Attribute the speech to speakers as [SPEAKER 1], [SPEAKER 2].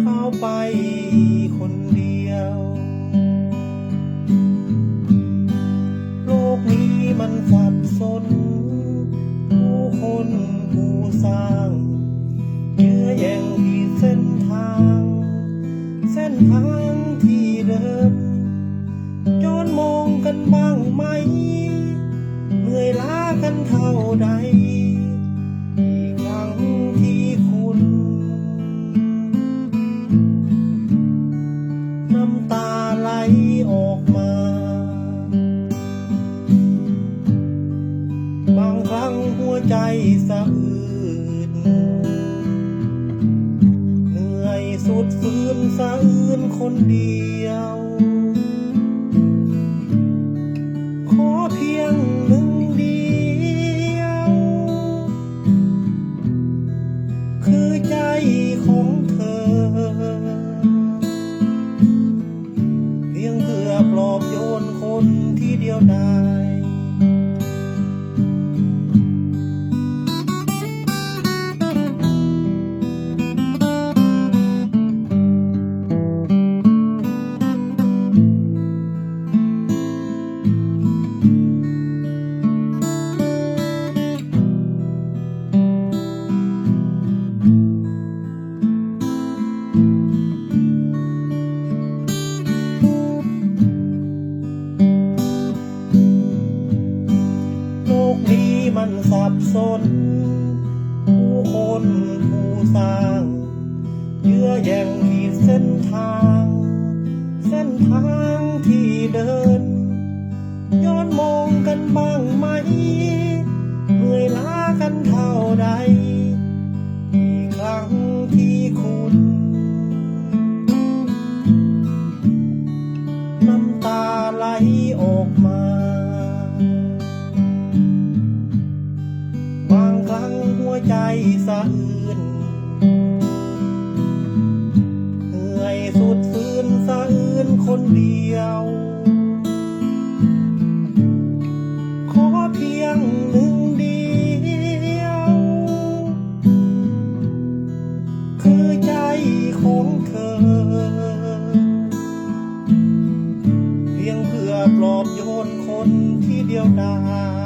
[SPEAKER 1] เขาไปคนเดียว โลกนี้มันสับสน ผู้คนผู้สร้งเยื้แย่ที่เส้นทาง เส้นทางที่เดิมย้มองกันบ้างไหม เหนื่อยล้ากันเท่าใด ใจสะอื้นเหนื่อยสุดฟื้นสะอื้นคนเดียว มันสับสน ผู้คนผู้สร้าง เยื่อแย่งขีดเส้นทาง เส้นทางที่เดิน ย้อนมองกันบ้างไหมเหนื่อยล้ากันเท่าใดอีครั้งที่คุณน้ำตาไหลออกมา สะอื้นเหนื่อยสุดฝืนสะอื้นคนเดียว ขอเพียงหนึ่งเดียว คือใจของเธอ เพียงเพื่อปลอบโยนคนที่เดียวดาย